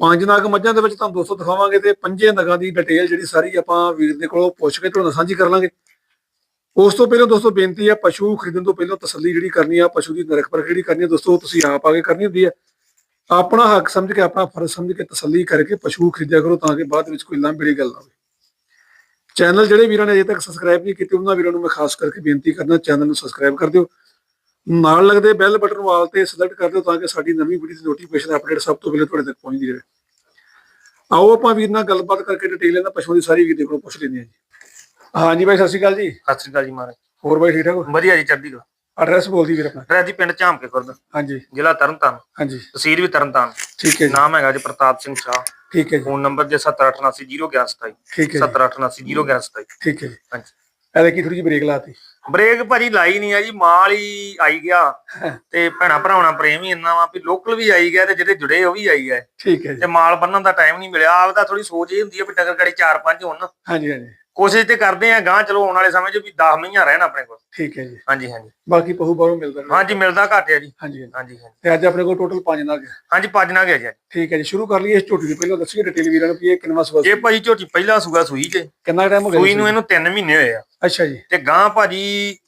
ਪੰਜ ਨਗ ਮੱਝਾਂ ਦੇ ਵਿੱਚ ਤੁਹਾਨੂੰ ਦੋਸਤੋ ਦਿਖਾਵਾਂਗੇ ਤੇ ਪੰਜੇ ਨਗਾਂ ਦੀ ਡਿਟੇਲ ਜਿਹੜੀ ਸਾਰੀ ਆਪਾਂ ਵੀਰ ਦੇ ਕੋਲੋਂ ਪੁੱਛ ਕੇ ਤੁਹਾਨੂੰ ਸਾਂਝੀ ਕਰ ਲਾਂਗੇ। ਉਸ ਤੋਂ ਪਹਿਲਾਂ ਦੋਸਤੋ ਬੇਨਤੀ ਹੈ, ਪਸ਼ੂ ਖਰੀਦਣ ਤੋਂ ਪਹਿਲਾਂ ਤਸੱਲੀ ਜਿਹੜੀ ਕਰਨੀ ਆ, ਪਸ਼ੂ ਦੀ ਨਰਕ ਪਰਖ ਜਿਹੜੀ ਕਰਨੀ ਆ, ਦੋਸਤੋ ਤੁਸੀਂ ਆਪ ਆ ਕੇ ਕਰਨੀ ਹੁੰਦੀ ਹੈ ਆਪਣਾ ਹੱਕ ਸਮਝ ਕੇ, ਆਪਣਾ ਫਰਜ਼ ਸਮਝ ਕੇ ਤਸੱਲੀ ਕਰਕੇ ਪਸ਼ੂ ਖਰੀਦਿਆ ਕਰੋ ਤਾਂ ਕਿ ਬਾਅਦ ਵਿੱਚ ਕੋਈ ਲਾਂਭੜੀ ਗੱਲ ਨਾ ਹੋਵੇ। ਚੈਨਲ ਜਿਹੜੇ ਵੀਰਾਂ ਨੇ ਅਜੇ ਤੱਕ ਸਬਸਕ੍ਰਾਈਬ ਨਹੀਂ ਕੀਤੇ, ਉਹਨਾਂ ਵੀਰਾਂ ਨੂੰ ਮੈਂ ਖਾਸ ਕਰਕੇ ਬੇਨਤੀ ਕਰਨਾ ਚੈਨਲ ਨੂੰ ਸਬਸਕ੍ਰਾਈਬ ਕਰ ਦਿਓ। ਨਾਲ ਲੱਗਦੇ ਬੈਲ ਬਟਨ ਵਾਲ ਤੇ ਸਿਲੈਕਟ ਕਰ ਦਿਓ ਤਾਂ ਕਿ ਸਾਡੀ ਨਵੀਂ ਵੀਡੀਓ ਦੀ ਨੋਟੀਫਿਕੇਸ਼ਨ ਅਪਡੇਟ ਸਭ ਤੋਂ ਪਹਿਲੇ ਤੁਹਾਡੇ ਤੱਕ ਪਹੁੰਚਦੀ ਰਹੇ। ਆਓ ਆਪਾਂ ਵੀਰ ਨਾਲ ਗੱਲਬਾਤ ਕਰਕੇ ਡਿਟੇਲ ਇਹਨਾਂ ਪਸ਼ੂਆਂ ਦੀ ਸਾਰੀ ਵੀਰ ਦੇ ਕੋਲੋਂ ਪੁੱਛ ਲੈਂਦੇ ਹਾਂ ਜੀ। ਹਾਂਜੀ ਬਾਈ ਸਤਿ ਸ਼੍ਰੀ ਅਕਾਲ ਜੀ। ਸਤਿ ਸ੍ਰੀ ਅਕਾਲ ਜੀ ਮਹਾਰਾਜ। ਹੋਰ ਬਾਈ ਠੀਕ ਠਾਕ ਹੋ? ਵਧੀਆ ਜੀ ਚੜ੍ਹਦੀ ਕਲਾ। ਐਡਰੈਸ ਬੋਲਦੀ ਵੀਰ ਆਪਣਾ। ਰਹਿ ਜੀ ਪਿੰਡ ਝਾਮਕੇ ਖੁਰਦ। ਹਾਂਜੀ। ਜ਼ਿਲ੍ਹਾ ਤਰਨਤਾਰਨ। ਹਾਂਜੀ। ਤਹਿਸੀਲ ਵੀ ਤਰਨਤਾਰਨ। ਠੀਕ ਹੈ ਜੀ। ਨਾਮ ਹੈਗਾ ਜੀ ਪ੍ਰਤਾਪ ਸਿੰਘ ਸ਼ਾਹ। ਠੀਕ ਹੈ ਜੀ। ਫੋਨ ਨੰਬਰ ਜੇ 78801127 ਠੀਕ ਹੈ ਜੀ। 78801127 ਠੀਕ ਹੈ ਜੀ। ਹਾਂਜੀ। ਇਹਦੇ ਕੀ ਥੋੜੀ ਜਿਹੀ ਬ੍ਰੇਕ ਲਾਤੀ? ਬ੍ਰੇਕ ਭਾਜੀ ਲਾਈ ਨਹੀਂ ਆ ਜੀ ਮਾਲ ਹੀ ਆਈ ਗਿਆ ਤੇ ਭੈਣਾ ਭਰਾਉਣਾ ਪ੍ਰੇਮ ਹੀ ਇੰਨਾ ਵਾ ਵੀ ਲੋਕਲ ਵੀ ਆਈ ਗਿਆ ਤੇ ਜਿਹੜੇ ਜੁੜੇ ਉਹ ਵੀ ਆਈ ਗਏ। ਠੀਕ ਹੈ ਜੀ। ਤੇ ਮਾਲ ਬੰਨਣ ਦਾ ਟਾਈਮ ਨਹੀਂ ਮਿਲਿਆ ਆਪ ਦਾ ਥੋੜੀ ਸੋਚ ਇਹ ਹੁੰਦੀ ਹੈ ਵੀ ਟੱਕਰ ਗੜੀ 4-5 ਹੋਣ। ਹਾਂਜੀ ਹਾਂਜੀ। ਕੋਸ਼ਿਸ਼ ਤੇ ਕਰਦੇ ਆ ਗਾਂ ਚਲੋ ਆਉਣ ਵਾਲੇ ਸਮੇਂ 'ਚ ਵੀ 10 ਮਹੀਨਾ ਰਹਿਣ ਆਪਣੇ ਕੋਲ। ਠੀਕ ਹੈ ਜੀ। ਹਾਂਜੀ ਹਾਂਜੀ। ਬਾਕੀ ਪਹੂ ਬਾਹਰੋਂ ਮਿਲਦਾ ਰਹੇਗਾ। ਹਾਂਜੀ ਮਿਲਦਾ ਘੱਟ ਆ ਜੀ। ਹਾਂਜੀ ਹਾਂਜੀ। ਹਾਂਜੀ ਹਾਂਜੀ। ਤੇ ਅੱਜ ਆਪਣੇ ਕੋਲ ਟੋਟਲ 5 ਨਗ ਹੈ। ਹਾਂਜੀ ਭੱਜ ਨਾ ਗਿਆ ਜੀ ਠੀਕ ਹੈ ਜੀ ਸ਼ੁਰੂ ਕਰ ਲਈਏ ਇਸ ਝੋਟੀ ਦੀ। ਪਹਿਲਾਂ ਦੱਸੀਏ ਡਿਟੇਲ ਵੀਰਾਂ ਨੂੰ ਵੀ ਇਹ ਕਿੰਨਾ ਸਵਾਲ ਇਹ ਭਾਜੀ ਝੋਟੀ ਪਹਿਲਾ ਸੂਗਾ ਸੂਈ ਚ ਕਿੰਨਾ ਟਾਈਮ ਹੋ ਗਿਆ ਸੂਈ ਜੀ? ਨੂੰ ਇਹਨੂੰ 3 ਮਹੀਨੇ ਹੋਏ ਆ। ਅੱਛਾ ਜੀ। ਤੇ ਗਾਂ ਭਾਜੀ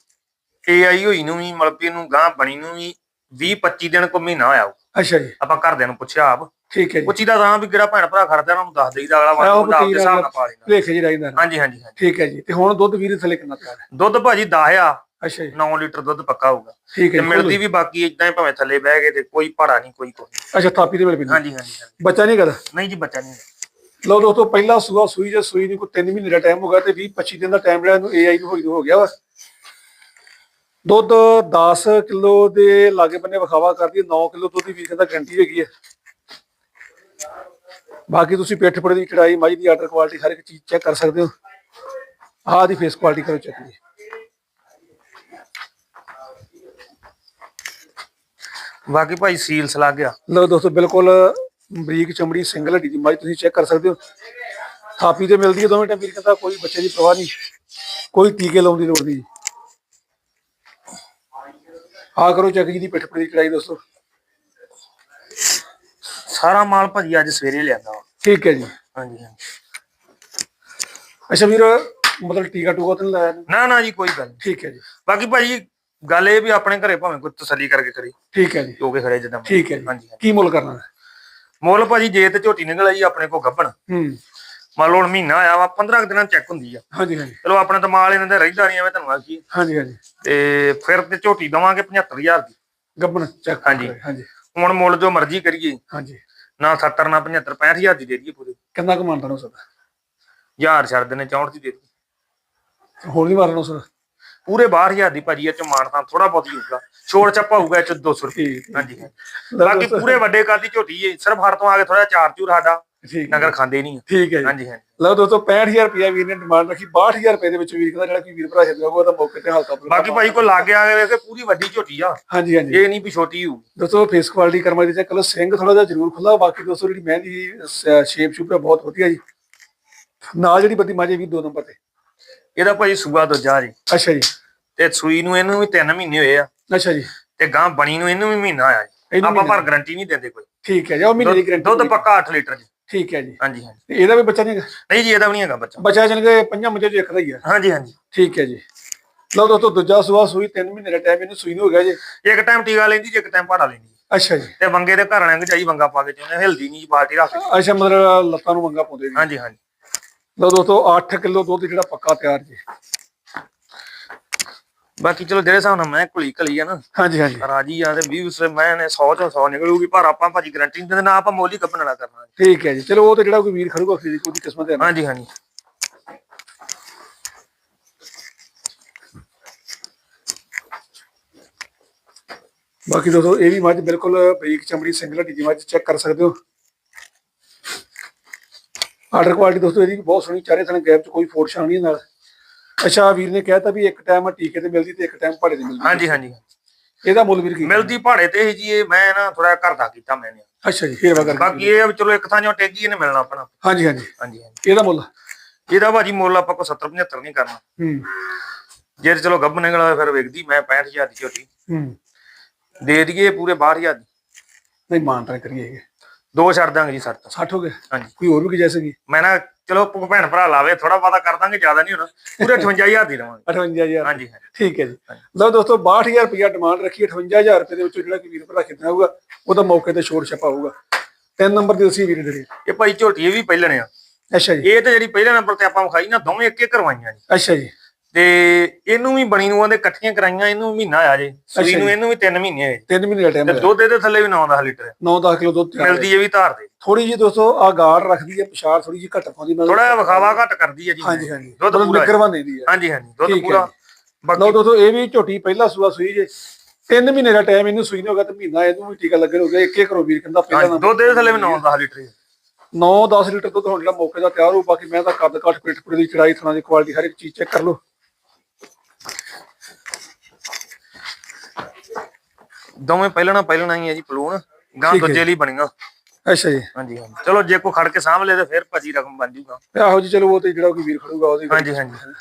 ਏਆਈ ਹੋਈ ਨੂੰ ਵੀ ਮਲਪੀ ਨੂੰ ਗਾਂ ਬਣੀ ਨੂੰ ਵੀ 20 25 ਦਿਨ ਕੋ ਮਹੀਨਾ ਹੋਇਆ ਹੋਊ। ਅੱਛਾ ਜੀ। ਆਪਾਂ ਘਰਦਿਆਂ ਨੂੰ ਪੁੱਛਿਆ ਆਪ। ਠੀਕ ਹੈ ਜੀ। ਪੁੱਛੀ ਦਾ ਤਾਂ ਵੀ ਕਿਹੜਾ ਭੈਣ ਭਰਾ ਖੜਦਾ ਉਹਨਾਂ ਨੂੰ ਦੱਸ ਦੇਈਦਾ ਅਗਲਾ ਵਾਰ ਆਪਦੇ ਹਿਸਾਬ ਨਾਲ ਪਾ ਲੈਂਦਾ ਭਲੇਖੇ ਜੀ ਰਹਿੰਦਾ। ਹਾਂਜੀ ਹਾਂਜੀ ਹਾਂਜੀ। ਠੀਕ ਹੈ ਜੀ। ਤੇ ਹੁਣ ਦੁੱਧ ਵੀਰ ਥੱਲੇ ਕਿੰਨਾ ਹੈ ਦੁੱਧ ਭਾਜੀ 10 ਆ ਅੱਛਾ ਜੀ। 9 ਲੀਟਰ ਦੁੱਧ ਪੱਕਾ ਹੋਊਗਾ। ਠੀਕ ਹੈ ਮਿਲਦੀ ਵੀ ਬਾਕੀ ਇਦਾਂ ਹੀ ਭਾਵੇਂ ਥੱਲੇ ਬਹਿ ਗਏ ਤੇ ਕੋਈ ਭਾੜਾ ਨਹੀਂ ਕੋਈ ਕੋਈ ਅੱਛਾ ਥਾਪੀ ਦੇ ਵੇਲੇ ਪੀਂਦਾ। ਹਾਂਜੀ ਹਾਂਜੀ। ਬੱਚਾ ਨਹੀਂ ਕਰਦਾ ਨਹੀਂ ਜੀ ਬੱਚਾ ਨਹੀਂ ਲਓ ਦੋਸਤੋ ਪਹਿਲਾ ਸੂਆ ਸੂਈ ਜੇ ਸੂਈ ਨੂੰ ਕੋਈ 3 ਮਹੀਨੇ ਦਾ ਟਾਈਮ ਹੋ ਗਿਆ ਤੇ 20 25 ਦਿਨ ਦਾ ਟਾਈਮ ਲਿਆ ਇਹਨੂੰ ਏਆਈ ਨੂੰ ਹੋ ਗਿਆ ਵਾ। ਦੁੱਧ 10 ਕਿਲੋ ਦੇ ਲਾਗੇ ਬੰਨੇ ਵਿਖਾਵਾ ਕਰਦੀ ਹੈ 9 ਕਿਲੋ ਦੁੱਧ ਦੀ ਵੀ ਕਹਿੰਦਾ ਗਰੰਟੀ ਹੈਗੀ ਹੈ। ਬਾਕੀ ਤੁਸੀਂ ਪੇਠ ਪੜੇ ਦੀ ਕਢਾਈ ਮਾਈ ਦੀ ਆਰਡਰ ਕੁਆਲਿਟੀ ਹਰ ਇੱਕ ਚੀਜ਼ ਚੈੱਕ ਕਰ ਸਕਦੇ ਹੋ। ਆਹ ਦੀ ਫੇਸ ਕੁਆਲਿਟੀ ਕਰੋ ਚੈੱਕ ਜੀ। ਬਾਕੀ ਭਾਈ ਸੀਲਸ ਲੱਗ ਗਿਆ। ਲਓ ਦੋਸਤੋ ਬਿਲਕੁਲ ਬਰੀਕ ਚਮੜੀ ਸਿੰਗਲ ਹੱਡੀ ਦੀ ਮਾਈ ਤੁਸੀਂ ਚੈੱਕ ਕਰ ਸਕਦੇ ਹੋ। ਥਾਪੀ ਤੇ ਮਿਲਦੀ ਹੈ ਦੋਵੇਂ ਵੀਰ ਕਹਿੰਦਾ ਕੋਈ ਬੱਚੇ ਦੀ ਪਰਵਾਹ ਨਹੀਂ। ਕੋਈ ਟੀਕੇ ਲਾਉਣ ਦੀ ਲੋੜ ਨਹੀਂ। ਆ ਕਰੋ ਚੈੱਕ ਜੀ ਦੀ ਪਿੱਠ ਪੜੀ ਕਢਾਈ ਦੋਸਤੋ। ਸਾਰਾ ਮਾਲ ਭਾਜੀ ਅੱਜ ਸਵੇਰੇ ਲਿਆਂਦਾ ਵਾ। ਠੀਕ ਹੈ ਜੀ। ਹਾਂਜੀ ਹਾਂਜੀ। ਅੱਛਾ ਵੀਰ ਮਤਲਬ ਟੀਕਾ ਟੂਕਾ ਤਾਂ ਨੀ ਲਾਇਆ ਨਾ? ਨਾ ਨਾ ਜੀ ਕੋਈ ਗੱਲ ਨਹੀਂ ਠੀਕ ਹੈ ਜੀ। ਬਾਕੀ ਭਾਜੀ ਗੱਲ ਇਹ ਵੀ ਆਪਣੇ ਘਰੇ ਭਾਵੇਂ ਕੋਈ ਤਸੱਲੀ ਕਰਕੇ ਕਰੀ। ਠੀਕ ਹੈ ਜੀ। ਜੋ ਕੇ ਖੜੇ ਜਦਾਂ ਠੀਕ ਹੈ ਜੀ। ਹਾਂਜੀ। ਕੀ ਮੁੱਲ ਕਰਨਾ? ਹੈ? ਮੁੱਲ ਭਾਜੀ ਜੇ ਤੇ ਝੋਟੀ ਨਿਕਲ ਆਈ ਆਪਣੇ ਕੋ ਗੱਭਣ। ਹੂੰ। ਮੰਨ ਲਓ ਹੁਣ ਮਹੀਨਾ ਆਇਆ ਵਾ 15 ਕੁ ਦਿਨਾਂ ਚੈੱਕ ਹੁੰਦੀ ਆ। ਹਾਂਜੀ ਹਾਂਜੀ। ਚਲੋ ਆਪਣੇ ਤਾਂ ਮਾਲ ਇਹਨਾਂ ਦਾ ਰਹਿੰਦਾ ਨਹੀਂ ਐਵੇਂ ਤੁਹਾਨੂੰ ਆਖੀ ਹਾਂਜੀ ਹਾਂਜੀ। ਤੇ ਫਿਰ ਤੇ ਝੋਟੀ ਦਵਾਂਗੇ 75000 ਦੀ। ਗੱਬਣ ਚੈੱਕ ਹਾਂਜੀ। ਹਾਂਜੀ। ਹੁਣ ਮੁੱਲ ਜੋ ਮਰਜ਼ੀ ਕਰੀਏ। ਹਾਂਜੀ। ਨਾ 70 ਨਾ 75 65000 ਦੀ ਦੇ ਦਈਏ ਪੂਰੀ। ਕਿੰਨਾ ਕੁ ਮਾਨਤਾ ਹੋ ਸਕਦਾ ਹਜ਼ਾਰ ਛੱਡ ਦਿੰਨੇ 64 ਦੀ ਦੇ ਦਈਏ। ਹੋਰ ਨਹੀਂ ਮਾਰਨਾ ਸਰ? ਪੂਰੇ 12000 ਦੀ ਭਾਜੀ ਇਹ ਚ ਮਾਨਤਾ ਥੋੜਾ ਬਹੁਤ ਹੀ ਹੋਊਗਾ। ਛੋੜ ਚੱਪਾ ਹੋਊਗਾ ਇਹ ਚ 200 ਰੁਪਏ। ਠੀਕ ਹੈ। ਹਾਂਜੀ। ਬਾਕੀ ਪੂਰੇ ਵੱਡੇ ਕਾਦੀ ਝੋਟੀ ਏ ਸਿਰਫ ਹੜ ਤੋਂ ਆ ਕੇ ਥੋੜਾ ਚਾਰ ਚੂਰ ਸਾਡਾ। ਠੀਕ ਨਗਰ ਖਾਂਦੇ ਨਹੀਂ। ਠੀਕ ਹੈ ਜੀ। ਹਾਂਜੀ ਹਾਂਜੀ। ਲਓ ਦੋਸਤੋ 65000 ਰੁਪਇਆ ਵੀਰ ਨੇ ਡਿਮਾਂਡ ਰੱਖੀ 62000 ਰੁਪਏ ਦੇ ਵਿੱਚ ਵੀਰ ਕਹਿੰਦਾ ਜਿਹੜਾ ਕੋਈ ਵੀਰ ਭਰਾ ਛੱਡਿਆ ਉਹ ਤਾਂ ਮੌਕੇ ਤੇ ਹਾਲਤ ਆਪਣਾ ਬਾਕੀ ਭਾਈ ਕੋਈ ਲਾਗੇ ਆ ਕੇ ਪੂਰੀ ਵੱਡੀ ਝੋਟੀ ਆ। ਹਾਂਜੀ ਹਾਂਜੀ। ਇਹ ਨਹੀਂ ਵੀ ਛੋਟੀ ਹੋਊ। ਦੋਸਤੋ ਫੇਸ ਕੁਆਲਿਟੀ ਕਰਮਾ ਦੀ ਚੈੱਕ ਕਰੋ ਸਿੰਘ ਥੋੜਾ ਜਿਹਾ ਜ਼ਰੂਰ ਖੁੱਲਾ ਬਾਕੀ ਦੋਸਤੋ ਜਿਹੜੀ ਮਹਿੰਦੀ ਸ਼ੇਪ ਸ਼ੂਪ ਹੈ ਬਹੁਤ ਵਧੀਆ ਜੀ। ਨਾਲ ਜਿਹੜੀ ਬੱਦੀ ਮਾਜੇ ਵੀ ਦੋ ਨੰਬਰ ਤੇ। ਇਹਦਾ ਭਾਈ ਸੂਆ ਦੂਜਾ ਜੀ। ਅੱਛਾ ਜੀ। ਤੇ ਸੂਈ ਨੂੰ ਇਹਨੂੰ ਵੀ 3 ਮਹੀਨੇ ਹੋਏ ਆ। ਅੱਛਾ ਜੀ। ਤੇ ਗਾਂ ਬਣੀ ਨੂੰ ਇਹਨੂੰ ਵੀ ਮਹੀਨਾ ਆਇਆ ਜੀ। ਇਹਨੂੰ ਆਪਾਂ ਮਹੀਨਾ। ਪਰ ਗਾਰੰਟੀ ਨਹੀਂ ਦਿੰਦੇ ਕੋਈ। ਠੀਕ ਹੈ ਜੀ ਉਹ ਮਹੀਨੇ ਦੀ ਗਰੰਟੀ ਦੁੱਧ ਪੱਕਾ 8 ਲੀਟਰ ਜੀ। ਠੀਕ ਹੈ ਜੀ। ਹਾਂਜੀ ਹਾਂਜੀ। ਤੇ ਇਹਦਾ ਵੀ ਬੱਚਾ ਨਹੀਂ ਹੈਗਾ? ਨਹੀਂ ਜੀ ਇਹਦਾ ਵੀ ਨਹੀਂ ਹੈਗਾ ਬੱਚਾ। ਬੱਚਾ ਚਲ ਗਏ ਪੰਜਾਂ ਮੱਝਾਂ ਚ ਇੱਕ ਦਾ ਹੀ ਆ। ਹਾਂਜੀ ਹਾਂਜੀ। ਠੀਕ ਹੈ ਜੀ। ਲਓ ਦੋਸਤੋ ਦੂਜਾ ਸੂਆ ਸੂਈ 3 ਮਹੀਨੇ ਦਾ ਟਾਈਮ ਇਹਨੂੰ ਸੂਈ ਨੂੰ ਹੋ ਗਿਆ ਜੀ। ਇੱਕ ਟਾਈਮ ਟੀਕਾ ਲੈਂਦੀ ਜੀ ਇੱਕ ਟਾਈਮ ਭਾੜਾ ਲੈਂਦੀ। ਜੀ। ਅੱਛਾ ਜੀ। ਤੇ ਵੰਗੇ ਦੇ ਘਰ ਨੂੰ ਚਾਹੀ ਵੰਗਾ ਪਾ ਕੇ ਚਾਹੁੰਦੇ ਹਿਲਦੀ ਨਹੀਂ ਜੀ ਬਾਲਟੀ ਰੱਖ ਕੇ। ਅੱਛਾ ਮਤਲਬ ਲੱਤਾਂ ਨੂੰ ਮੰਗਾ ਪਾਉਂਦੇ ਜੀ। ਹਾਂਜੀ ਹਾਂਜੀ। ਲਓ ਦੋਸਤੋ 8 ਕਿਲੋ ਦੁੱਧ ਜਿਹੜਾ ਪੱਕਾ ਤਿਆਰ ਜੀ। ਬਾਕੀ ਚਲੋ ਜਿਹੜੇ ਹਿਸਾਬ ਨਾਲ ਮੈਂ ਕੁਲੀ ਕਲੀ ਆ ਨਾ ਹਾਂਜੀ ਹਾਂਜੀ। ਰਾਜੀ ਆ ਤੇ 20 ਸੇ ਮੈਂ ਨੇ 100 ਚੋਂ 100 ਨਿਕਲੂਗੀ ਪਰ ਆਪਾਂ ਭਾਜੀ ਗਾਰੰਟੀ ਨਹੀਂ ਦਿੰਦੇ ਨਾ ਆਪਾਂ ਮੋਲੀ ਕੱਪਣ ਵਾਲਾ ਕਰਨਾ। ਠੀਕ ਹੈ ਜੀ। ਚਲੋ ਉਹ ਤੇ ਜਿਹੜਾ ਕੋਈ ਵੀਰ ਖੜੂਗਾ ਖਰੀਦ ਉਹਦੀ ਕਿਸਮਤ ਹੈ। ਹਾਂਜੀ ਹਾਂਜੀ। ਬਾਕੀ ਦੋਸਤੋ ਇਹ ਵੀ ਮੱਝ ਬਿਲਕੁਲ ਬਰੀਕ ਚਮੜੀ ਸਿੰਗਲ ਹੱਡੀ ਦੀ ਮੱਝ ਚੈੱਕ ਕਰ ਸਕਦੇ ਹੋ। ਆਰਡਰ ਕੁਆਲਿਟੀ ਦੋਸਤੋ ਇਹਦੀ ਬਹੁਤ ਸੋਹਣੀ ਚਾਰੇ ਥਣ ਗੈਪ ਚ ਕੋਈ ਫੋਟ ਛਾਂ ਨਹੀਂ ਨਾਲ। ਅੱਛਾ ਵੀਰ ਨੇ ਕਹਿਤਾ ਵੀ ਇੱਕ ਟਾਈਮ ਟੀਕੇ ਤੇ ਮਿਲਦੀ ਤੇ ਇੱਕ ਟਾਈਮ ਭਾੜੇ ਤੇ ਮਿਲਦੀ। ਹਾਂਜੀ ਹਾਂਜੀ। ਇਹਦਾ ਮੁੱਲ ਵੀਰ ਕੀ? ਮਿਲਦੀ ਭਾੜੇ ਤੇ ਹੀ ਜੀ ਇਹ ਮੈਂ ਨਾ ਥੋੜਾ ਘਰ ਦਾ ਕੀਤਾ ਮੈਨੇ ਅੱਛਾ ਜੀ ਫੇਰ ਵਗਰ ਬਾਕੀ ਇਹ ਚਲੋ ਇੱਕ ਥਾਂ ਜੋ ਟੇਗੀ ਇਹਨੇ ਮਿਲਣਾ ਆਪਣਾ। ਹਾਂਜੀ ਹਾਂਜੀ। ਹਾਂਜੀ ਇਹਦਾ ਮੁੱਲ? ਇਹਦਾ ਭਾਜੀ ਮੁੱਲ ਆਪਾਂ ਕੋ 70 75 ਨਹੀਂ ਕਰਨਾ। ਹੂੰ। ਜੇ ਚਲੋ ਗੱਭ ਨਿਕਲ ਆਵੇ ਫਿਰ ਵੇਖਦੀ ਮੈਂ 65000 ਦੀ ਝੋਟੀ। ਹੂੰ। ਦੇ ਦਈਏ ਪੂਰੇ 62000 ਦੀ। ਨਹੀਂ ਮਾਨਤਾ ਕਰੀਏ ਦੋ ਛੱਡ ਦਾਂਗੇ ਜੀ ਸੱਤ 60 ਹੋ ਗਿਆ ਹਾਂਜੀ। ਕੋਈ ਹੋਰ ਵੀ ਕੀ ਜੈਸੇ ਕੀ ਮੈਂ ਨਾ ਚਲੋ ਭੈਣ ਭਰਾ ਲਾਵੇ ਥੋੜਾ ਬਹੁਤਾ ਕਰ ਦਾਂਗੇ ਜ਼ਿਆਦਾ ਨਹੀਂ ਹੋਣਾ। ਪੂਰੇ 58000 ਦੀ ਲਵਾਂਗੇ 58000 ਹਾਂਜੀ ਠੀਕ ਹੈ ਜੀ। ਲਓ ਦੋਸਤੋ 62000 ਰੁਪਇਆ ਡਿਮਾਂਡ ਰੱਖੀ 58000 ਰੁਪਏ ਦੇ ਵਿੱਚੋਂ ਜਿਹੜਾ ਕਿ ਵੀਰ ਭਰਾ ਖਿੱਚਣਾ ਹੋਊਗਾ ਉਹਦਾ ਮੌਕੇ ਤੇ ਛੋੜ ਛਪਾ ਹੋਊਗਾ। ਤਿੰਨ ਨੰਬਰ ਦੀ ਅਸੀਂ ਵੀਰ ਦੇ ਇਹ ਭਾਈ ਝੋਟੀ ਇਹ ਵੀ ਪਹਿਲਣੇ ਆ। ਅੱਛਾ ਜੀ। ਇਹ ਤੇ ਜਿਹੜੀ ਪਹਿਲੇ ਨੰਬਰ ਤੇ ਆਪਾਂ ਵਿਖਾਈ ਨਾ ਦੋਵੇਂ ਇੱਕ ਇੱਕ ਕਰਵਾਈਆਂ ਜੀ। ਅੱਛਾ ਜੀ। ਤੇ ਇਹਨੂੰ ਵੀ ਬਣੀ ਨੂੰ ਆਂਦੇ ਇਕੱਠੀਆਂ ਕਰਾਈਆਂ ਇਹਨੂੰ ਮਹੀਨਾ ਆ ਜੇ। ਸੂਈ ਨੂੰ। ਇਹਨੂੰ ਵੀ 3 ਮਹੀਨੇ ਹੋਏ ਤਿੰਨ ਮਹੀਨੇ ਦਾ ਟਾਈਮ ਤੇ ਦੁੱਧ ਇਹਦੇ ਥੱਲੇ ਵੀ 9-10 ਲੀਟਰ ਹੈ। 9-10 ਕਿਲੋ ਦੁੱਧ ਮਿਲਦੀ ਇਹ ਵੀ ਧਾਰ ਦੇ। ਥੋੜੀ ਜੀ ਦੋਸਤੋ ਆ ਗਾੜ ਰੱਖਦੀ ਹੈ ਪਿਸ਼ਾਰ ਥੋੜੀ ਜੀ ਘੱਟ ਪਾਉਂਦੀ ਨਾਲ ਥੋੜਾ ਵਿਖਾਵਾ ਘੱਟ ਕਰਦੀ ਹੈ ਜੀ। ਹਾਂਜੀ ਹਾਂਜੀ। ਦੁੱਧ ਪੂਰਾ ਹੈ। ਨਿਕਰਵਾ ਨਹੀਂ ਦੀ ਹੈ। ਹਾਂਜੀ ਹਾਂਜੀ ਦੁੱਧ ਹੈ ਪੂਰਾ। ਬਾਕੀ ਦੋਸਤੋ ਇਹ ਵੀ ਝੋਟੀ ਪਹਿਲਾ ਸੂਆ ਸੂਈ ਜੇ। ਤਿੰਨ ਮਹੀਨੇ ਦਾ ਟਾਈਮ ਇਹਨੂੰ ਸੂਈ ਨੂੰ ਹੋ ਗਿਆ ਤੇ ਮਹੀਨਾ ਇਹਨੂੰ ਵੀ ਟੀਕਾ ਲੱਗਣ ਹੋ ਗਿਆ। ਇੱਕ ਇੱਕ ਕਰੋ ਵੀਰ ਕਹਿੰਦਾ ਪਹਿਲਾਂ ਦੁੱਧ ਇਹਦੇ ਥੱਲੇ ਵੀ 9-10 ਲੀਟਰ ਹੈ 9-10 ਲੀਟਰ ਦੁੱਧ ਹੁਣ ਜਿਹੜਾ ਮੌਕੇ ਦਾ ਤਿਆਰ ਹੋ ਬਾਕੀ ਮੈਂ ਤਾਂ ਕੱਦ ਕੱਟ ਪੇਟ ਪੂਰੇ ਦੀ ਚੜਾਈ ਥਣਾ ਦੀ ਕੁਆਲਿਟੀ ਹਰ ਇੱਕ ਚੀਜ਼ ਚੈੱਕ ਕਰ ਲਓ। ਦੋਵੇਂ ਪਹਿਲਣਾ ਪਹਿਲਣਾ ਹੀ ਹੈ ਜੀ ਪਲੂਣ। ਗਾਂ ਠੀਕ ਹੈ। ਦੂਜੇ ਲਈ ਬਣੀਆਂ। ਅੱਛਾ ਜੀ। ਹਾਂਜੀ ਹਾਂਜੀ। ਚਲੋ ਜੇ ਕੋ ਖੜ ਕੇ ਸਾਂਭ ਲੇ ਤੇ ਫਿਰ ਭਾਜੀ ਰਕਮ ਬਣ ਜੂਗਾ। ਆਹੋ ਜੀ ਚਲੋ ਉਹ ਤੇ ਜਿਹੜਾ ਕੋਈ ਵੀਰ ਖੜੂਗਾ ਉਹਦੀ ਹਾਂਜੀ ਹਾਂਜੀ।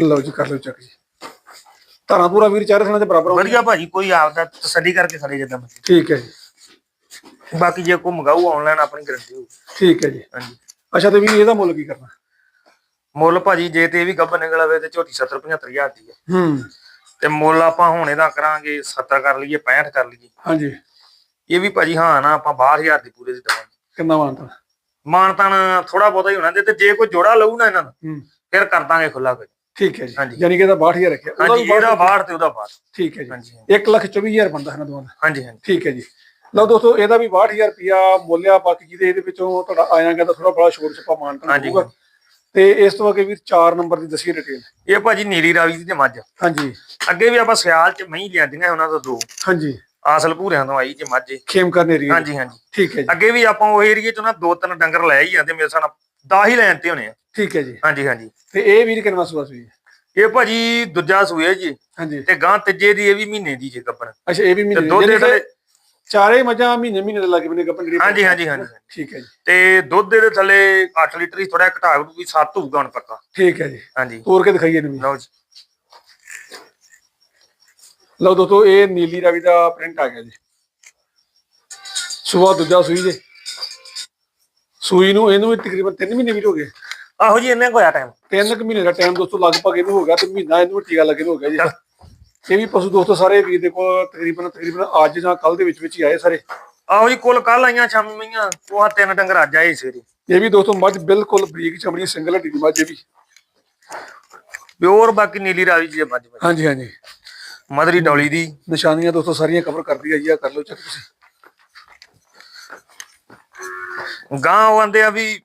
ਲਓ ਜੀ ਕਰ ਲਓ ਚੱਕ ਜੀ। ਧਾਰਾਂ ਪੂਰਾ ਵੀਰ ਚਾਰੇ ਥਣਾ ਦੇ ਬਰਾਬਰ ਹੋਣਗੇ। ਵਧੀਆ ਭਾਜੀ ਕੋਈ ਆਪਦਾ ਤਸੱਲੀ ਕਰਕੇ ਖੜੇ ਜਦਾਂ ਠੀਕ ਹੈ ਜੀ। ਬਾਕੀ ਜੇ ਕੋ ਮੰਗਾਊ ਆਨਲਾਈਨ ਆਪਣੀ ਗਰੰਟੀ ਹੋਊ। ਠੀਕ ਹੈ ਜੀ। ਹਾਂਜੀ। ਅੱਛਾ ਤੇ ਵੀਰ ਇਹਦਾ ਮੁੱਲ ਕੀ ਕਰਨਾ? ਮੁੱਲ ਭਾਜੀ ਜੇ ਤੇ ਇਹ ਵੀ ਗੱਬ ਨਿਕਲ ਆਵੇ ਤੇ ਝੋਟੀ 70 75000 ਦੀ ਹੈ ਹੂੰ। ਤੇ ਮੁੱਲ ਆਪਾਂ ਹੁਣ ਇਹਦਾ ਕਰਾਂਗੇ 70 ਕਰ ਲਈਏ 65 ਕਰ ਲਈਏ। ਹਾਂਜੀ। ਇਹ ਵੀ ਭਾਜੀ ਹਾਂ ਨਾ ਆਪਾਂ 12000 ਦੀ ਪੂਰੇ ਦੀ ਦਵਾਂਗੇ। ਕਿੰਨਾ ਮਾਨਤਾ ਮਾਨਤਾਨ ਥੋੜਾ ਬਹੁਤਾ ਹੀ ਹੋਣਾ ਤੇ ਜੇ ਕੋਈ ਜੋੜਾ ਲਊ ਨਾ ਇਹਨਾਂ ਦਾ ਫਿਰ ਕਰ ਦਾਂਗੇ ਖੁੱਲਾ ਕੋਈ। ਠੀਕ ਹੈ ਜੀ। ਯਾਨੀ ਕਿ ਇਹਦਾ 62000 ਰੱਖਿਆ। ਉਹਦਾ ਵੀ ਇਹਦਾ 62 62 ਤੇ ਉਹਦਾ 62 ਠੀਕ ਹੈ ਜੀ। ਹਾਂਜੀ ਹਾਂਜੀ। 1 ਲੱਖ 24000 ਬੰਦਾ ਹੈ ਨਾ ਦੋਵਾਂ ਦਾ ਹਾਂਜੀ ਹਾਂਜੀ। ਠੀਕ ਹੈ ਜੀ। ਲਓ ਦੋਸਤੋ ਇਹਦਾ ਵੀ 62000 ਰੁਪਿਆ ਮੁੱਲਿਆ ਬਾਕੀ ਜਿਹਦੇ ਇਹਦੇ ਵਿੱਚੋਂ ਤੁਹਾਡਾ ਆਇਆ ਗਿਆ ਤਾਂ ਥੋੜਾ ਬੜਾ ਛੋਟ ਛਪਾ ਮਾਨਤਾ। ਹੋਊਗਾ। ਤੇ ਇਸ ਤੋਂ ਅੱਗੇ ਵੀਰ 4 ਨੰਬਰ ਦੀ ਦਸੀ ਡਿਟੇਲ ਇਹ। ਭਾਜੀ ਨੀਲੀ ਰਾਵੀ ਦੀ ਤੇ ਮੱਝ। ਹਾਂਜੀ। ਅੱਗੇ ਵੀ ਆਪਾਂ ਸਿਆਲ ਚ ਮਹੀਂ ਲਿਆਂਦੀਆਂ ਉਹਨਾਂ ਤੋਂ ਦੋ। ਹਾਂਜੀ। ਆਸਲ ਭੂਰਿਆਂ ਤੋਂ ਆਈ ਜੇ ਮੱਝ। ਖੇਮ ਕਰਨੇ ਏਰੀਆ ਹਾਂਜੀ ਹਾਂਜੀ। ਠੀਕ ਹੈ ਜੀ। ਅੱਗੇ ਵੀ ਆਪਾਂ ਉਹ ਏਰੀਏ ਚ ਨਾ ਦੋ ਤਿੰਨ ਡੰਗਰ ਲੈ ਹੀ ਜਾਂਦੇ ਮੇਰੇ ਸਾਹ 10 ਹੀ ਲੈਣ ਤੇ ਹੋਣੇ ਆ। ਠੀਕ ਹੈ ਜੀ। ਹਾਂਜੀ ਹਾਂਜੀ। ਤੇ ਇਹ ਵੀਰ ਕਿੰਨਾ ਸੂਆ ਹੈ? ਇਹ ਭਾਜੀ ਦੂਜਾ ਸੂਏ ਜੀ। ਹਾਂਜੀ। ਤੇ ਗਾਂ ਤੀਜੇ ਦੀ ਇਹ ਵੀ ਮਹੀਨੇ ਦੀ ਜੇ ਗੱਬਣ। ਅੱਛਾ ਇਹ ਵੀ ਮਹੀਨੇ ਦੁੱਧ ਦੇ ਥੱਲੇ ਚਾਰੇ ਮੱਝਾਂ ਮਹੀਨੇ ਮਹੀਨੇ ਦੇ ਲੱਗੇ ਬਨੇ ਗੱਪਨ ਜਿਹੜੀ ਹਾਂਜੀ ਹਾਂਜੀ ਹਾਂਜੀ ਠੀਕ ਹੈ ਜੀ। ਤੇ ਦੁੱਧ ਦੇ ਥੱਲੇ 8 ਲੀਟਰ ਹੀ ਥੋੜਾ ਘਟਾ ਵੀ 7 ਹੋਊਗਾ ਹੁਣ ਪੱਕਾ। ਠੀਕ ਹੈ ਜੀ। ਹਾਂਜੀ। ਤੋਰ ਕੇ ਦਿਖਾਈਏ ਵੀ? ਲਓ ਜੀ। ਲਓ ਦੋਸਤੋ ਇਹ ਨੀਲੀ ਰਾਵੀ ਦਾ ਪ੍ਰਿੰਟ ਆ ਗਿਆ ਜੀ। ਸੂਆ ਦੂਜਾ ਸੂਈ ਜੇ। ਸੂਈ ਨੂੰ ਇਹਨੂੰ ਵੀ ਤਕਰੀਬਨ 3 ਮਹੀਨੇ ਵੀ ਹੋ ਗਏ। ਆਹੋ ਜੀ ਇੰਨੇ ਹੋਇਆ ਟਾਈਮ ਤਿੰਨ ਕੁ ਮਹੀਨੇ ਦਾ ਟਾਈਮ ਦੋਸਤੋ ਲਗਭਗ ਇਹਨੂੰ ਹੋ ਗਿਆ ਤੇ ਮਹੀਨਾ ਇਹਨੂੰ ਟੀਕਾ ਲੱਗੇ ਨੂੰ ਹੋ ਗਿਆ ਜੀ। ਇਹ ਵੀ ਪਸ਼ੂ ਦੋਸਤੋ ਸਾਰੇ ਵੀਰ ਦੇ ਕੋਲ ਤਕਰੀਬਨ ਤਕਰੀਬਨ ਅੱਜ ਜਾਂ ਕੱਲ ਦੇ ਵਿੱਚ ਵਿੱਚ ਹੀ ਆਏ ਸਾਰੇ। ਆਹੋ ਜੀ ਕੁੱਲ ਕੱਲ ਆਈਆਂ ਸ਼ਾਮੀ ਮਈਆਂ। ਉਹ ਆ ਤਿੰਨ ਡੰਗਰ ਅੱਜ ਆਏ ਸਵੇਰੇ ਇਹ ਵੀ ਦੋਸਤੋ ਮੱਝ ਬਿਲਕੁਲ ਬਰੀਕ ਚਮੜੀ ਸਿੰਗਲ ਹੱਡੀ ਦੀ ਮੱਝ ਇਹ ਵੀ। ਪਿਓਰ ਬਾਕੀ ਨੀਲੀ ਰਾਵੀ ਜੀ ਦੇ ਮੱਝ ਭਾਜੀ। ਹਾਂਜੀ ਹਾਂਜੀ। ਮਦਰੀ ਡੌਲੀ ਦੀ। ਨਿਸ਼ਾਨੀਆਂ ਦੋਸਤੋ ਸਾਰੀਆਂ ਕਵਰ ਕਰਦੀ ਆ ਜੀ ਆ ਕਰ ਲਓ ਚੈੱਕ ਤੁਸੀਂ। ਗਾਂ ਉਹ ਆਂਦੇ ਆ ਵੀ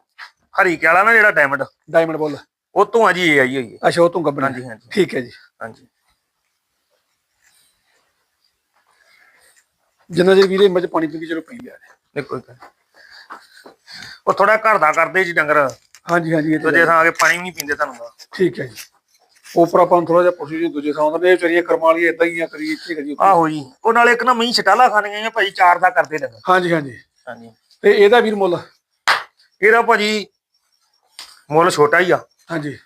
ਹਰੀ ਵਾਲਾ ਨਾ ਜਿਹੜਾ ਡਾਇਮੰਡ ਡਾਇਮੰਡ ਬੋਲ। ਉਹ ਤੋਂ ਆ ਜੀ ਇਹ ਆਈ ਹੋਈ ਹੈ। ਅੱਛਾ ਉਹ ਤੋਂ ਗੱਬਣਾ। ਹਾਂਜੀ, ਹਾਂਜੀ। ਠੀਕ ਹੈ ਜੀ। ਹਾਂਜੀ। ਜਿੰਨਾ ਚਿਰ ਵੀਰੇ ਮੱਝ ਪਾਣੀ ਪੀ ਕੇ ਚਲੋ ਪਈ ਜਾ ਰਹੇ ਨਹੀਂ ਕੋਈ ਗੱਲ। ਉਹ ਥੋੜਾ ਘਰ ਦਾ ਕਰਦੇ ਜੀ ਡੰਗਰ। ਹਾਂਜੀ ਹਾਂਜੀ ਇਹ ਤਾਂ ਦੂਜੇ ਥਾਂ ਆ ਕੇ ਪਾਣੀ ਵੀ ਨਹੀਂ ਪੀਂਦੇ ਤੁਹਾਨੂੰ। ਠੀਕ ਹੈ ਜੀ। ਉਪਰ ਆਪਾਂ ਥੋੜਾ ਜਿਹਾ ਪੁੱਛੀ ਜੀ ਦੂਜੇ ਥਾਂ ਦਾ। ਇਹ ਚਰੀਏ ਕਰਮਾਂ ਵਾਲੀ ਇਦਾਂ ਹੀ ਆ ਕਰੀ ਇੱਥੇ ਕਰੀ। ਆਹੋ ਜੀ। ਉਹ ਨਾਲ ਇੱਕ ਨਾ ਮਹੀਂ ਛਟਾਲਾ ਖਾਣੀਆਂ ਆ ਭਾਈ ਚਾਰ ਦਾ ਕਰਦੇ ਡੰਗਰ ਹਾਂਜੀ ਹਾਂਜੀ। ਹਾਂਜੀ। ਤੇ ਇਹਦਾ ਵੀਰ ਮੁੱਲ? ਇਹਦਾ ਭਾਜੀ ਮੁੱਲ ਛੋਟਾ ਹੀ ਆ। ਹਾਂਜੀ।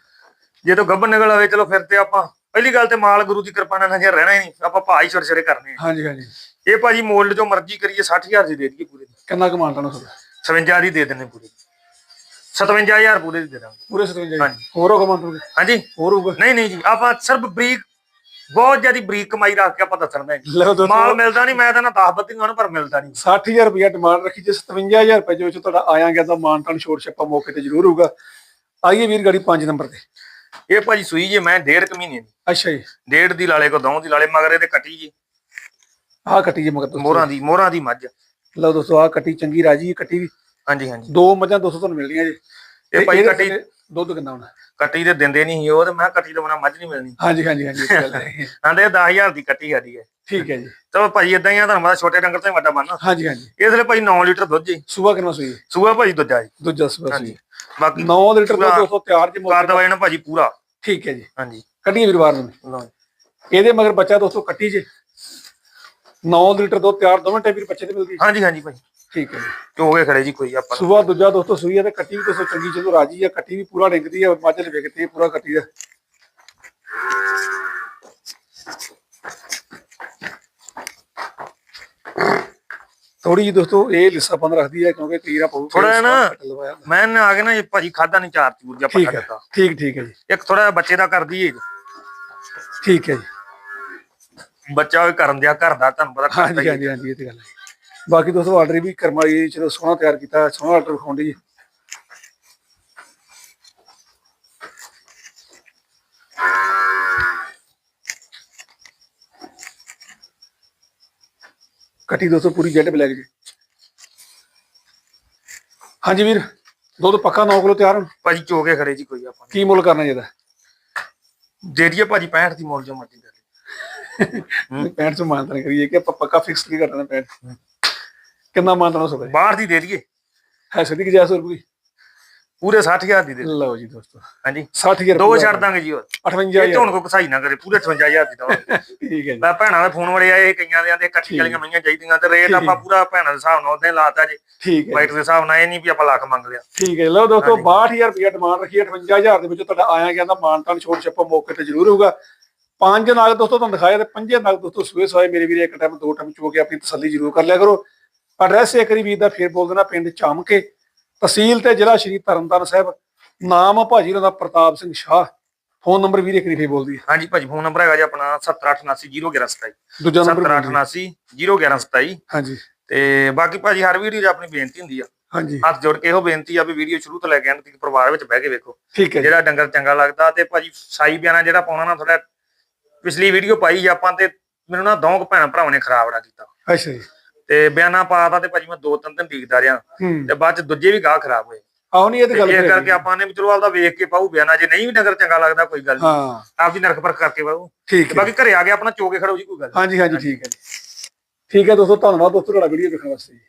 ਜੇ ਤੋਂ ਗੱਬਨ ਨਿਕਲ ਆਵੇ ਚਲੋ ਫਿਰ ਤੇ ਆਪਾਂ ਪਹਿਲੀ ਗੱਲ ਤੇ ਮਾਲ ਗੁਰੂ ਦੀ ਕਿਰਪਾ ਨਾਲ ਨਜ਼ਰ ਰਹਿਣਾ ਹੀ ਨਹੀਂ। ਆਪਾਂ ਭਾਈ ਛੋਟੇ ਛੋਟੇ ਕਰਨੇ ਹਾਂਜੀ ਹਾਂਜੀ। ਇਹ ਭਾਜੀ ਮੋਲਡ ਜੋ ਮਰਜ਼ੀ ਕਰੀਏ 60000 ਦੀ ਦੇ ਦਈਏ ਪੂਰੇ ਦੀ। ਕਿੰਨਾ ਕਮਾਂਟਾ ਨਾ ਤੁਹਾਡਾ 57 ਦੀ ਦੇ ਦਿੰਨੇ ਪੂਰੇ ਦੀ। 57000 ਪੂਰੇ ਦੀ ਦੇ ਦਾਂਗੇ। ਪੂਰੇ 57 ਹਾਂਜੀ। ਹੋਰ ਹੋ ਕਮਾਂਟੋਗੇ ਹਾਂਜੀ? ਹੋਰ ਹੋਊਗਾ? ਨਹੀਂ ਨਹੀਂ ਜੀ ਆਪਾਂ ਸਿਰਫ ਬਰੀਕ ਬਹੁਤ ਜ਼ਿਆਦੀ ਬਰੀਕ ਕਮਾਈ ਰੱਖ ਕੇ ਆਪਾਂ ਦੱਸਣਾ ਹੈ। ਲਓ ਦੋਸਤੋ। ਮਾਲ ਮਿਲਦਾ ਨਹੀਂ ਮੈਂ ਤਾਂ ਨਾ 10 ਬੱਤੀ ਹੋਣ ਪਰ ਮਿਲਦਾ ਨਹੀਂ। 60000 ਰੁਪਇਆ ਡਿਮਾਂਡ ਰੱਖੀ ਜੇ 57000 ਰੁਪਏ ਦੇ ਵਿੱਚ ਤੁਹਾਡਾ ਆਇਆ ਗਿਆ ਤਾਂ ਮਾਨਟਨ ਛੋਟ ਛੱਪਾ ਮੌਕੇ ਤੇ ਜ਼ਰੂਰ ਹੋਊਗਾ। ਆਈਏ ਵੀਰ ਗਾੜੀ 5 ਨੰਬਰ ਤੇ। ਇਹ ਭਾਜੀ ਸੂਈ ਜੇ ਮੈਂ ਡੇਢ ਕੁ ਮਹੀਨੇ ਦੀ। ਅੱਛਾ ਜੀ। ਡੇਢ ਦੀ ਲਾਲੇ ਕੋ ਦੌਂ ਦੀ ਲਾਲੇ ਮਗਰੇ ਤੇ ਕੱਟੀ ਜੀ। ਆਹ ਕੱਟੀ ਜੇ ਮਗਰ ਦੋਸਤੋ ਮੋਹਰਾਂ ਦੀ ਮੋਹਰਾਂ ਦੀ ਮੱਝ। ਲਓ ਦੋਸਤੋ ਆਹ ਕੱਟੀ ਚੰਗੀ ਰਾਜੀ ਕੱਟੀ ਵੀ। ਹਾਂਜੀ ਹਾਂਜੀ। ਦੋ ਮੱਝਾਂ ਦੋਸਤੋ ਤੁਹਾਨੂੰ ਮਿਲਣੀਆਂ ਜੀ। ਇਹ ਭਾਈ ਕੱਟੀ ਦੁੱਧ ਕਿੰਨਾ ਹੋਣਾ ਕੱਟੀ ਦੇ ਦਿੰਦੇ ਨਹੀਂ ਸੀ ਉਹ ਤੇ ਮੈਂ ਕੱਟੀ ਤੋਂ ਬਣਾ ਮੱਝ ਨਹੀਂ ਮਿਲਣੀ। ਹਾਂਜੀ ਹਾਂਜੀ ਹਾਂਜੀ ਇਹ ਗੱਲ ਹੈ। ਆਂਦੇ 10000 ਦੀ ਕੱਟੀ ਸਾਡੀ ਹੈ। ਠੀਕ ਹੈ ਜੀ। ਚਲੋ ਭਾਈ ਇਦਾਂ ਹੀ ਆ ਤੁਹਾਨੂੰ ਪਤਾ ਛੋਟੇ ਡੰਗਰ ਤੋਂ ਹੀ ਵੱਡਾ ਬੰਨ। ਹਾਂਜੀ ਹਾਂਜੀ। ਇਸ ਲਈ ਭਾਈ 9 ਲੀਟਰ ਦੁੱਧ ਜੀ। ਸੂਆ ਕਿੰਨਾ ਸੂਈ? ਸੂਆ ਭਾਈ ਦੂਜਾ ਜੀ। ਦੂਜਾ ਸੂਆ ਹਾਂਜੀ। ਬਾਕੀ 9 ਲੀਟਰ ਦਾ 200 ਤਿਆਰ ਜੀ ਕਰ ਦਵਾਈ ਨਾ ਭਾਜੀ ਪੂਰਾ। ਠੀਕ ਹੈ ਜੀ। ਹਾਂਜੀ। ਕੱਢੀਏ ਵੀਰਵਾਰ ਨੂੰ। ਇਹਦੇ ਮਗਰ ਬੱਚਾ ਦੋਸਤੋ ਕੱਟੀ ਜੇ। 9 ਲੀਟਰ ਦੁੱਧ ਤਿਆਰ ਦੋਵੇਂ ਵੀਰ ਬੱਚੇ ਤੇ ਮਿਲਦੀ ਹਾਂਜੀ ਹਾਂਜੀ ਭਾਈ। ਠੀਕ ਹੈ। ਜੀ ਹੋ ਗਏ ਖੜੇ ਜੀ ਕੋਈ ਆਪਾਂ ਨੂੰ। ਸੂਆ ਦੂਜਾ ਦੋਸਤੋ ਸੂਈ ਹੈ ਤੇ ਕੱਟੀ ਵੀ ਦੋਸਤੋ ਚੰਗੀ ਚਲੋ ਰਾਜੀ ਆ ਕੱਟੀ ਵੀ ਪੂਰਾ ਡਿੱਗਦੀ ਆ ਮੱਝ ਦੇ ਵਿਕਤੀ ਪੂਰਾ ਕੱਟੀ ਦਾ। ਥੋੜੀ ਜੀ ਦੋਸਤੋ ਇਹ ਲਿੱਸਾਪਨ ਰੱਖਦੀ ਹੈ ਕਿਉਂਕਿ ਤੀਰਾ ਪਊ ਜਿਹਾ ਨਾ- ਮੈਂ ਨਾ ਆ ਕੇ ਨਾ ਇਹ ਭਾਜੀ ਖਾਦਾ ਨਹੀਂ ਚਾਰ ਚੂਰ ਜਾਂ ਠੀਕ ਪੱਠਾ ਹੈ ਦਿੱਤਾ ਠੀਕ ਠੀਕ ਹੈ ਜੀ। ਇੱਕ ਥੋੜਾ ਬੱਚੇ ਦਾ ਕਰਦੀ ਏ। ਠੀਕ ਹੈ ਜੀ। ਬੱਚਾ ਵੀ ਕਰਨ ਦਿਆ ਘਰ ਦਾ ਤੁਹਾਨੂੰ ਪਤਾ ਹਾਂਜੀ। ਹਾਂਜੀ ਹਾਂਜੀ ਇਹ ਤੇ ਗੱਲ ਹੈ। ਬਾਕੀ ਦੋਸਤੋ ਆਰਡਰ ਵੀ ਕਰਮਾਈ ਚਲੋ ਸੋਹਣਾ ਤਿਆਰ ਕੀਤਾ ਸੋਹਣਾ ਆਰਡਰ ਵਿਖਾਉਂਦੇ ਜੀ ਕੱਟੀ ਦੋਸਤੋ ਪੂਰੀ ਜੈਟ ਬਲੈਕ ਜੀ। ਹਾਂਜੀ ਵੀਰ ਦੁੱਧ ਪੱਕਾ 9 ਕਿਲੋ ਤਿਆਰ ਹੁਣ? ਭਾਜੀ ਚੋਗੇ ਖੜੇ ਜੀ ਕੋਈ ਆਪਾਂ ਕੀ ਮੁੱਲ ਕਰਨਾ ਜਿਹਦਾ ਦੇ ਦਈਏ ਭਾਜੀ 65 ਦੀ ਮੁੱਲ ਜੋ ਮਰਜ਼ੀ ਦੇ ਦਿਓ। 65 ਚ ਮਾਨਤਨ ਕਰੀਏ ਕਿ ਆਪਾਂ ਪੱਕਾ ਫਿਕਸ ਕੀ ਕਰਨਾ 65 ਕਿੰਨਾ ਮਾਨਤਨ ਹੋ ਸਕਦਾ ਬਾਹਰ ਦੀ ਦੇ ਦਈਏ। ਹੈ ਸਿੱਧੀ ਕਿ ਜੈਸੋ ਰੁਪਏ ਪੂਰੇ 60000 ਦੀ ਦੇ। ਲਓ ਜੀ ਦੋਸਤੋ। ਹਾਂਜੀ। 60000 ਦੋ ਛੱਡ ਦਾਂਗੇ ਜੀ ਹੋਰ। 58000 ਇਹ ਝੋਣ ਕੋ ਕਸਾਈ ਨਾ ਕਰੇ ਪੂਰੇ 58000 ਦੀ ਦਵਾਂਗੇ ਠੀਕ ਹੈ ਜੀ। ਮੈਂ ਭੈਣਾਂ ਦੇ ਫੋਨ ਵੜੇ ਆਏ ਕਈਆਂ ਦੇ ਆਂਦੇ ਇਕੱਠੀ ਵਾਲੀਆਂ ਮਈਆਂ ਚਾਹੀਦੀਆਂ ਤੇ ਰੇਟ ਆਪਾਂ ਪੂਰਾ ਭੈਣਾਂ ਦੇ ਹਿਸਾਬ ਨਾਲ ਉਹਦੇ ਲਾਤਾ ਜੀ। ਠੀਕ ਹੈ ਵਾਈਟ ਦੇ ਹਿਸਾਬ ਨਾਲ ਇਹ ਨਹੀਂ ਵੀ ਆਪਾਂ ਲੱਖ ਮੰਗ ਲਿਆ। ਠੀਕ ਹੈ ਲਓ ਦੋਸਤੋ 62000 ਰੁਪਏ ਡਿਮਾਂਡ ਰੱਖੀ ਹੈ 58000 ਦੇ ਵਿੱਚੋਂ ਤੁਹਾਡਾ ਆਇਆ ਗਿਆ ਦਾ ਮਾਨਤਾਨ ਛੋਟ ਛੱਪਾ ਮੌਕੇ ਤੇ ਜ਼ਰੂਰ ਹੋਊਗਾ ਪੰਜ ਨਾਗ ਦੋਸਤੋ ਤੁਹਾਨੂੰ ਦਿਖਾਇਆ ਤੇ ਪੰਜੇ ਨਾਗ ਦੋਸਤੋ ਸੂਏ ਸਵਾਏ ਮੇਰੇ ਵੀਰੇ ਇੱਕ ਟਾਈਮ ਦੋ ਟਾਈਮ ਚੋ ਕੇ ਆਪਣੀ ਤਸੱਲੀ ਜ਼ਰੂਰ ਕਰ ਲਿਆ ਕਰੋ। ਐਡਰੈਸ ਇੱਕ ਵਾਰੀ ਵੀਰ ਦਾ ਫੇਰ ਬੋਲ ਦੇਣਾ ਪਿੰਡ ਚਾਮਕੇ ਤਹਿਸੀਲ ਤੇ ਜ਼ਿਲ੍ਹਾ ਸ਼੍ਰੀ ਤਰਨਤਾਰਨ ਸਾਹਿਬ। ਨਾਮ ਭਾਜੀ ਦਾ ਪ੍ਰਤਾਪ ਸਿੰਘ ਸ਼ਾਹ। ਫੋਨ ਨੰਬਰ ਵੀਰੇ ਇੱਕ ਵਾਰੀ ਫੇਰ ਬੋਲਦੀ ਹਾਂਜੀ ਭਾਜੀ ਫੋਨ ਨੰਬਰ ਹੈਗਾ ਜੀ ਆਪਣਾ 78801127 ਦੂਜਾ ਨੰਬਰ 78801127 ਹਾਂਜੀ। ਤੇ ਬਾਕੀ ਭਾਜੀ ਹਰ ਵੀਡੀਓ 'ਚ ਆਪਣੀ ਬੇਨਤੀ ਹੁੰਦੀ ਆ। ਹਾਂਜੀ। ਹੱਥ ਜੋੜ ਕੇ ਇਹੋ ਬੇਨਤੀ ਆ ਵੀ ਵੀਡੀਓ ਸ਼ੁਰੂ ਤੋਂ ਲੈ ਕੇ ਅੰਤ ਤੱਕ ਪਰਿਵਾਰ ਵਿੱਚ ਬਹਿ ਕੇ ਵੇਖੋ। ਠੀਕ ਹੈ ਜਿਹੜਾ ਡੰਗਰ ਚੰਗਾ ਲੱਗਦਾ ਤੇ ਭਾਜੀ ਸਾਈ ਬਿਆਨਾ ਜਿਹੜਾ ਪਾਉਣਾ ਨਾ ਥੋੜਾ ਪਿਛਲੀ ਵੀਡੀਓ ਪਾਈ ਆਪਾਂ ਤੇ ਮੈਨੂੰ ਨਾ ਦੋ ਕੁ ਭੈਣ ਭਰਾਵਾਂ ਨੇ ਖਰਾਬ ਬੜਾ ਕੀਤਾ। ਅੱਛਾ ਜੀ। ਤੇ ਬਿਆਨਾ ਪਾਤਾ ਤੇ ਭਾਜੀ ਮੈਂ ਦੋ ਤਿੰਨ ਦਿਨ ਡੀਕਦਾ ਰਿਹਾ। ਤੇ ਬਾਅਦ ਚ ਦੂਜੇ ਵੀ ਗਾਹ ਖਰਾਬ ਹੋਏ। ਆਹੋ ਨਹੀਂ ਇਹ ਤੇ ਗੱਲ ਇਹ ਕਰਕੇ ਆਪਾਂ ਨੇ ਵੀ ਚਲੋ ਆਪਦਾ ਵੇਖ ਕੇ ਪਾਉ ਬਿਆਨਾ। ਜੇ ਨਹੀਂ ਵੀ ਡੰਗਰ ਚੰਗਾ ਲੱਗਦਾ ਕੋਈ ਗੱਲ ਨਹੀਂ ਹਾਂ। ਆਪ ਵੀ ਨਰਕ ਪਰਖ ਕਰਕੇ ਪਾਉ ਠੀਕ ਬਾਕੀ ਘਰੇ ਆ ਕੇ ਆਪਣਾ ਚੋਕੇ ਖੜੋ ਜੀ ਕੋਈ ਗੱਲ। ਹਾਂਜੀ ਹਾਂਜੀ ਠੀਕ ਹੈ ਜੀ। ਠੀਕ ਹੈ ਦੋਸਤੋ ਧੰਨਵਾਦ ਦੋਸਤੋ ਤੁਹਾਡਾ ਵੀਡੀਓ ਦੇਖਣ ਵਾਸਤੇ ਜੀ।